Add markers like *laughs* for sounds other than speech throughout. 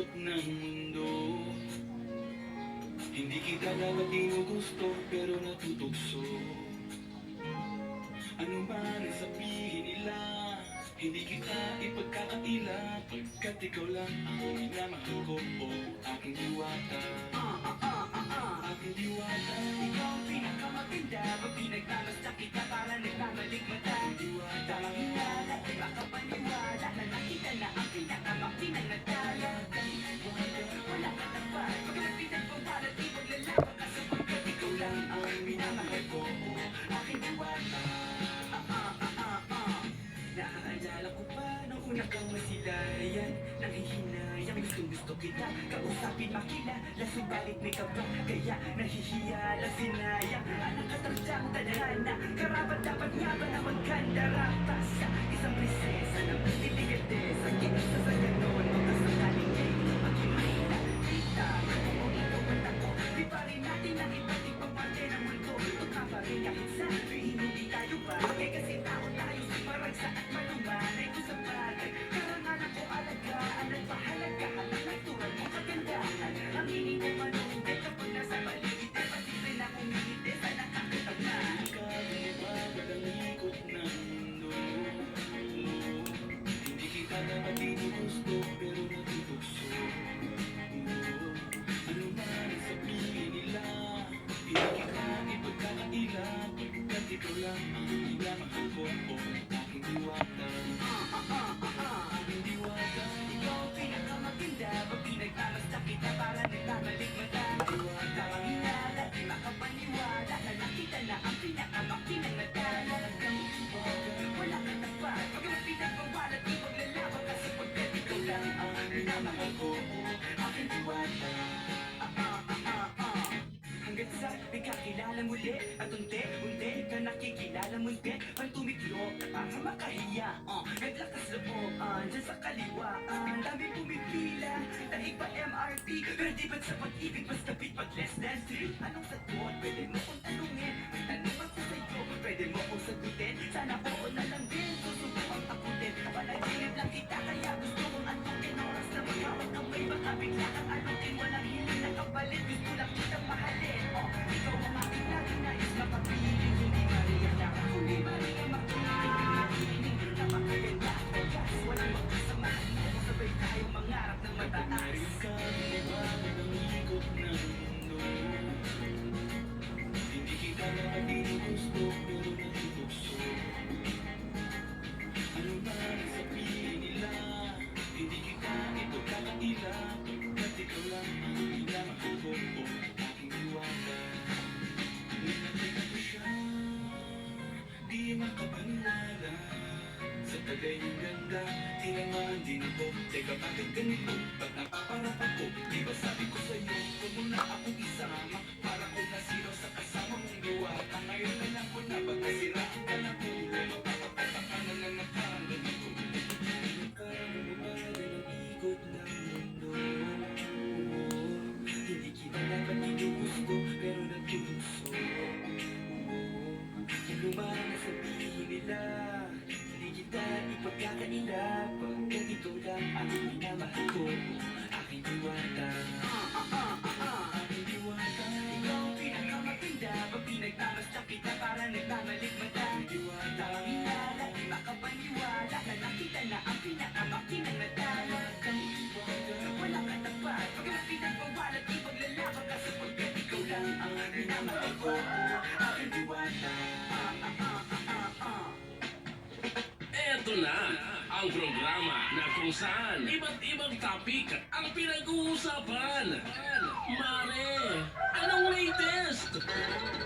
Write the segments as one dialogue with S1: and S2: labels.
S1: ikot ng mundo. Hindi kita dapat ginugusto pero natutokso Ano man ang sabihin nila Hindi kita ipagkakaila. Pagkat ikaw lang ang minamahal ko o aking diwata. Aking diwata
S2: Ikaw ang Kausapin makilala Subalit may kaba Kaya nahihiya lang sinayang Anak katardyang tadhana? Karapat dapat nga ba na magkanda Rapas sa isang prinsesa Ng delikatesa Kinasa nagkakilala muli At unti-unti ka nakikilala munti Pang tumiklop para makahiya. Uh, Naglakas loob uh, dyan sa kaliwaan Dami pumipila Daig pa MRT Ready ba't sa pag-ibig Basta beat pag less than three? Anong sagot? Pwede mo kong tanungin May tanong ako sa'yo. Pwede mo kong sagutin Sana oo na lang din. Susubukan ako din Panaginip lang kita Kaya gusto kong antukin. Oras na magkawag kamay Baka bigla kang anutin. Walang hiling na kapalit Gusto lang
S1: Teka bakit ganito? Ba't napaparap ako? Di
S2: makapaniwala Na nakita na ang pinakamakinang natala Wala ka tapat Pag napitan pang balat, di maglalaban ka Sapagkat ikaw lang ang minamahal ko Aking diwata.
S3: Eto na ang programa na kung saan iba't ibang topic ang pinag-uusapan. Mare, anong latest?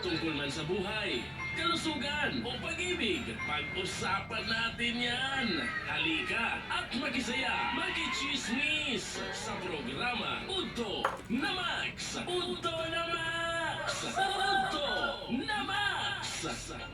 S3: Tungkol man sa buhay, kalusugan o pag-ibig, pag-usapan natin yan. Halika at makisaya, makichismis sa programa Udto na Max. Udto na Max! Udto na Max!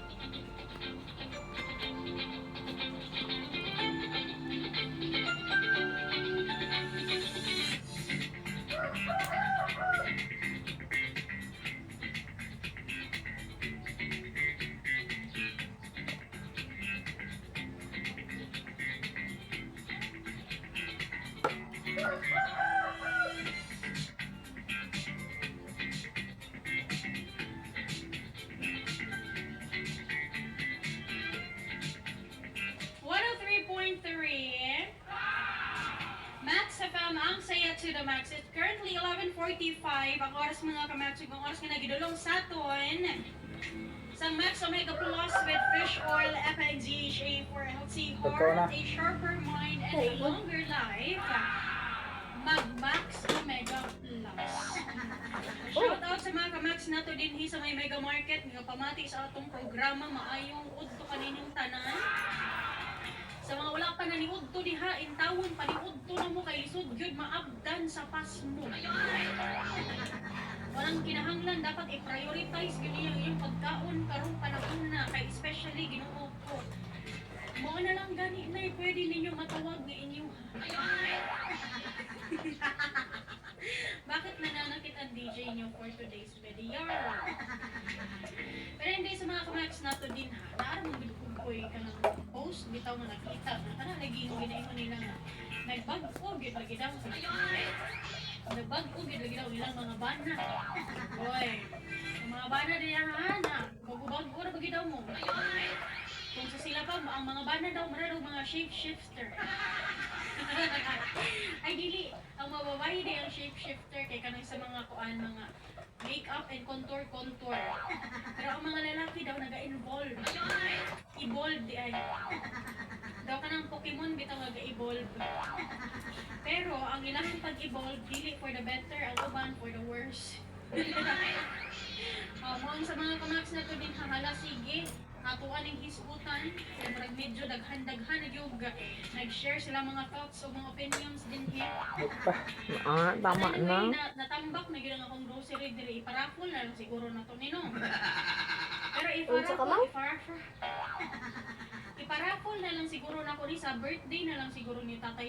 S4: Oh max FM ang saya to the max. It's currently 11.45. Ang oras mga kamax, ang oras nga nagidulong sa aton. Sa Max Omega Plus with fish oil, FNZHA for a healthy heart, a sharper mind, and a longer life. Mag Max Omega Plus. *laughs* Shout out sa mga kamax nato din hi sa may mega market nga pamati sa atong programa maayong udto kanining tanan. Sa mga wala pa naniudto diha intawon paniudto na mo kay lisod gyud maabdan sa pasmo. *laughs* Walang kinahanglan dapat i-prioritize gyud iyang iyong pagkaon karong panahon na kay especially Ginoo ko. Mo na lang gani na pwede ninyo matawag nga inyo. *laughs* *laughs* Bakit nananakit ang DJ niyo for today's video? Pero hindi sa mga kamax nato din ha. Naara mo bilkog ko ka ng post bitaw nga nakita na kana naging ginaingon nila nga nagbag-o gyud lagi daw. Nagbag-o gyud lagi daw nilang mga bana. Oy, ang mga bana din ang ana. Bago-bago ra bagi daw mo. Kung sa sila pa, ang mga bana daw, mara daw mga shape-shifter. *laughs* Ay, dili. Ang mababae di ang shapeshifter kay kanang sa mga kuan, mga makeup and contour contour. Pero ang mga lalaki daw naga-involve. Evolve di ay. Daw kanang Pokemon bitaw naga-evolve. Pero ang ilang pag-evolve dili for the better, ang uban for the worse. *laughs* Ang sa mga kamax na to din hamala sige. Atuan ng hisgutan, kaya marag medyo daghan-daghan yung nag-share sila mga thoughts o mga opinions din here.
S5: Pa. *laughs* Ah, tama na.
S4: na, natambak na gina akong grocery diri iparapol na lang siguro na to nino. Pero iparapol. Iparapol na lang siguro na ko ni sa birthday na lang siguro ni tatay